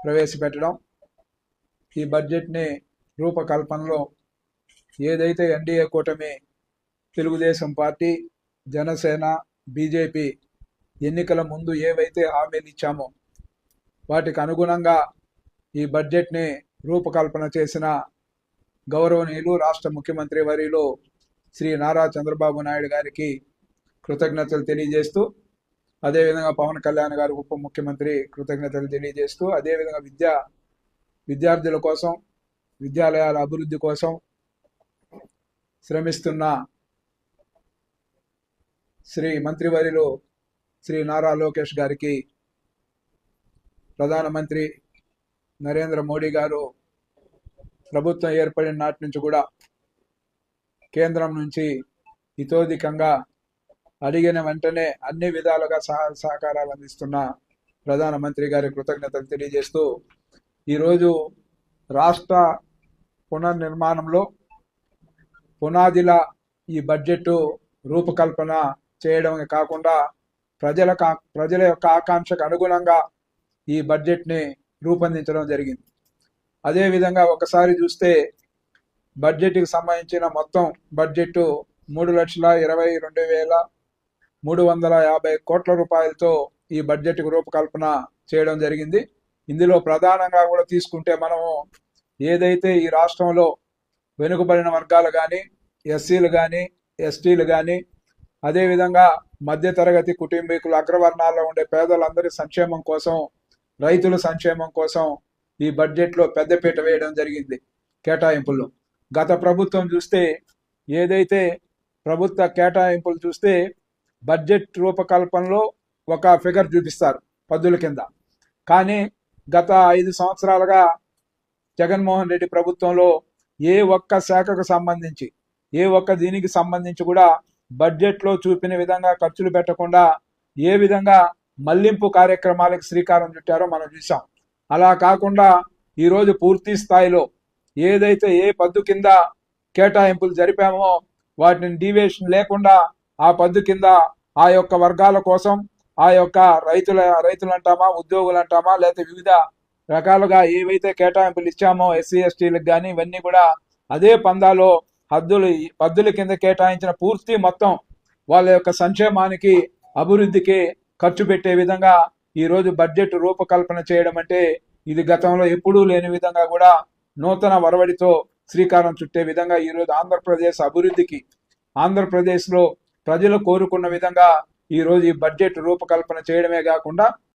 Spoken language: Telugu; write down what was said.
ప్రవేశపెట్టడం. ఈ బడ్జెట్ని రూపకల్పనలో ఏదైతే ఎన్డీఏ కూటమి తెలుగుదేశం పార్టీ జనసేన బీజేపీ ఎన్నికల ముందు ఏవైతే హామీలు ఇచ్చామో వాటికి అనుగుణంగా ఈ బడ్జెట్ని రూపకల్పన చేసిన గౌరవనీయులు రాష్ట్ర ముఖ్యమంత్రి వర్యులు శ్రీ నారా చంద్రబాబు నాయుడు గారికి కృతజ్ఞతలు తెలియజేస్తూ అదేవిధంగా పవన్ కళ్యాణ్ గారు ఉప ముఖ్యమంత్రి కృతజ్ఞతలు తెలియజేస్తూ అదేవిధంగా విద్యా విద్యార్థుల కోసం విద్యాలయాల అభివృద్ధి కోసం శ్రమిస్తున్న శ్రీ మంత్రివర్యులు శ్రీ నారా లోకేష్ గారికి ప్రధానమంత్రి నరేంద్ర మోడీ గారు ప్రభుత్వం ఏర్పడిన నాటి నుంచి కూడా కేంద్రం నుంచి ఇతోధికంగా అడిగిన వెంటనే అన్ని విధాలుగా సహా సహకారాలు అందిస్తున్న ప్రధానమంత్రి గారి కృతజ్ఞతలు తెలియజేస్తూ ఈరోజు రాష్ట్ర పునర్నిర్మాణంలో పునాదిల ఈ బడ్జెట్ రూపకల్పన చేయడమే కాకుండా ప్రజల ప్రజల యొక్క ఆకాంక్షకు అనుగుణంగా ఈ బడ్జెట్ని రూపొందించడం జరిగింది. అదేవిధంగా ఒకసారి చూస్తే బడ్జెట్కి సంబంధించిన మొత్తం బడ్జెట్ మూడు లక్షల ఇరవై రెండు వేల మూడు వందల యాభై కోట్ల రూపాయలతో ఈ బడ్జెట్కు రూపకల్పన చేయడం జరిగింది. ఇందులో ప్రధానంగా కూడా తీసుకుంటే మనము ఏదైతే ఈ రాష్ట్రంలో వెనుకబడిన వర్గాలు కానీ ఎస్సీలు కానీ ఎస్టీలు కానీ అదేవిధంగా మధ్యతరగతి కుటుంబీకులు అగ్రవర్ణాల్లో ఉండే పేదలందరి సంక్షేమం కోసం రైతుల సంక్షేమం కోసం ఈ బడ్జెట్లో పెద్దపీట వేయడం జరిగింది కేటాయింపుల్లో. గత ప్రభుత్వం చూస్తే ఏదైతే ప్రభుత్వ కేటాయింపులు చూస్తే బడ్జెట్ రూపకల్పనలో ఒక ఫిగర్ చూపిస్తారు పద్దుల కింద. కానీ గత ఐదు సంవత్సరాలుగా జగన్మోహన్ రెడ్డి ప్రభుత్వంలో ఏ ఒక్క శాఖకు సంబంధించి ఏ ఒక్క దీనికి సంబంధించి కూడా బడ్జెట్లో చూపిన విధంగా ఖర్చులు పెట్టకుండా ఏ విధంగా మళ్ళింపు కార్యక్రమాలకు శ్రీకారం చుట్టారో మనం చూసాం అలా కాకుండా ఈరోజు పూర్తి స్థాయిలో ఏదైతే ఏ పద్దు కింద కేటాయింపులు జరిపామో వాటిని డీవియేషన్ లేకుండా ఆ పద్దు కింద ఆ యొక్క వర్గాల కోసం ఆ యొక్క రైతుల రైతులు అంటామా ఉద్యోగులు అంటామా లేకపోతే వివిధ రకాలుగా ఏవైతే కేటాయింపులు ఇచ్చామో ఎస్సీ ఎస్టీలకు కానీ ఇవన్నీ కూడా అదే పందాలో హద్దులు పద్దుల కింద కేటాయించిన పూర్తి మొత్తం వాళ్ళ యొక్క సంక్షేమానికి అభివృద్ధికి ఖర్చు పెట్టే విధంగా ఈ రోజు బడ్జెట్ రూపకల్పన చేయడం అంటే ఇది గతంలో ఎప్పుడూ లేని విధంగా కూడా నూతన వరవడితో శ్రీకారం చుట్టే విధంగా ఈ రోజు ఆంధ్రప్రదేశ్ అభివృద్ధికి ఆంధ్రప్రదేశ్లో ప్రజలు కోరుకున్న విధంగా ఈ రోజు ఈ బడ్జెట్ రూపకల్పన చేయడమే కాకుండా